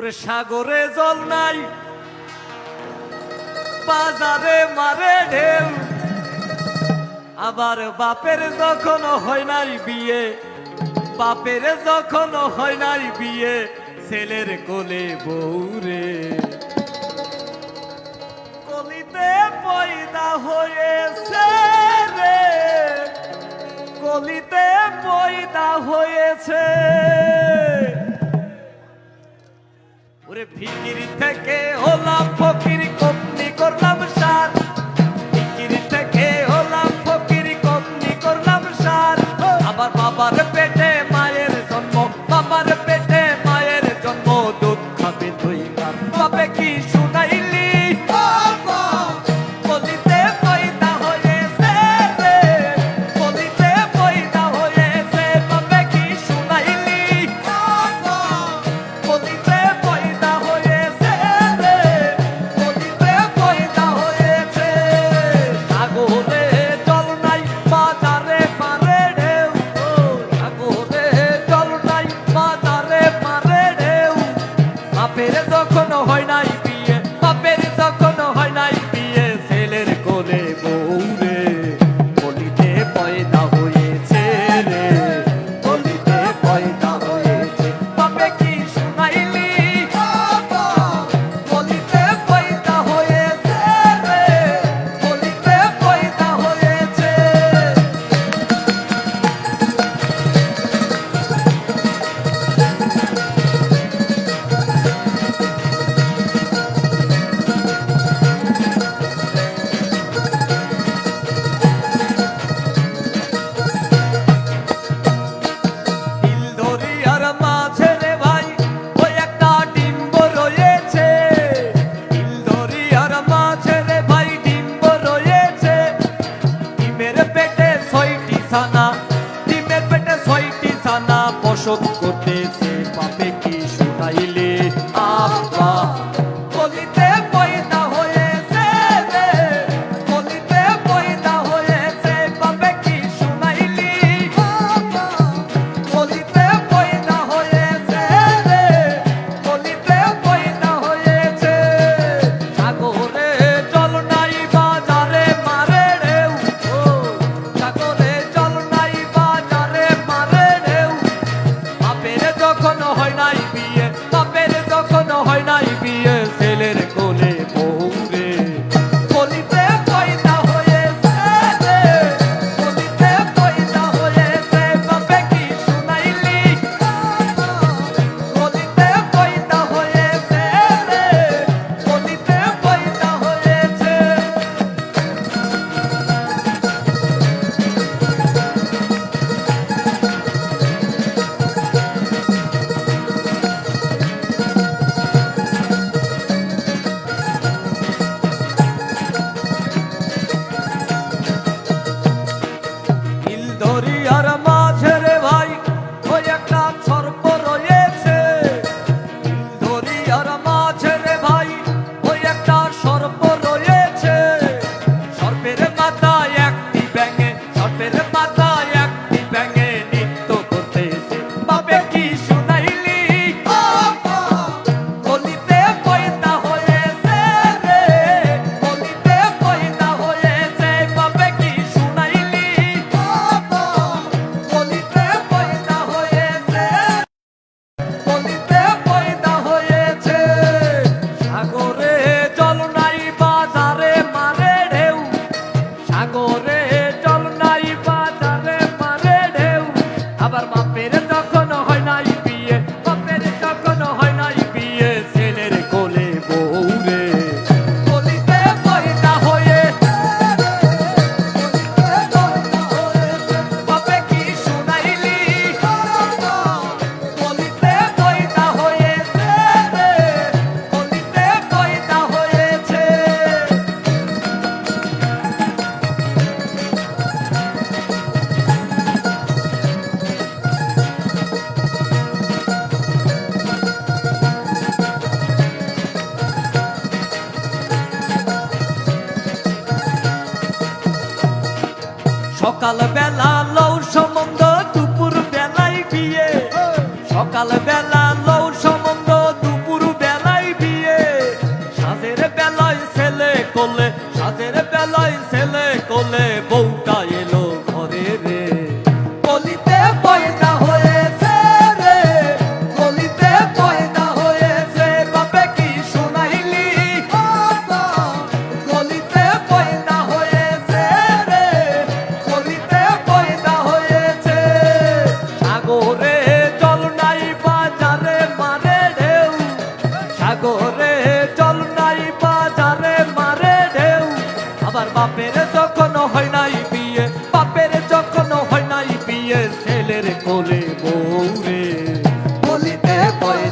ওরে সাগরে জল নাই, বাজারে মারে ঢেউ। আবার বাপের যখন হয় নাই বিয়ে, বাপের যখন হয় নাই বিয়ে, ছেলের কোলে বৌরে কলিতে পয়দা হয়েছে রে, কলিতে পয়দা হয়েছে। ফিকির থেকে হলাম ফকির কপনি করলাম অসৎ করতেছে পাপে কি শোনাইলে আপা তখন সকাল বেলা লৌ সম্বন্ধ দুপুর বেলায় বিয়ে। হ্যাঁ। সকাল বেলা বাপের যখন হয় নাই বিয়ে, বাপের যখন হয় নাই বিয়ে, ছেলের কোলে বউরে। বলিতে বয়ে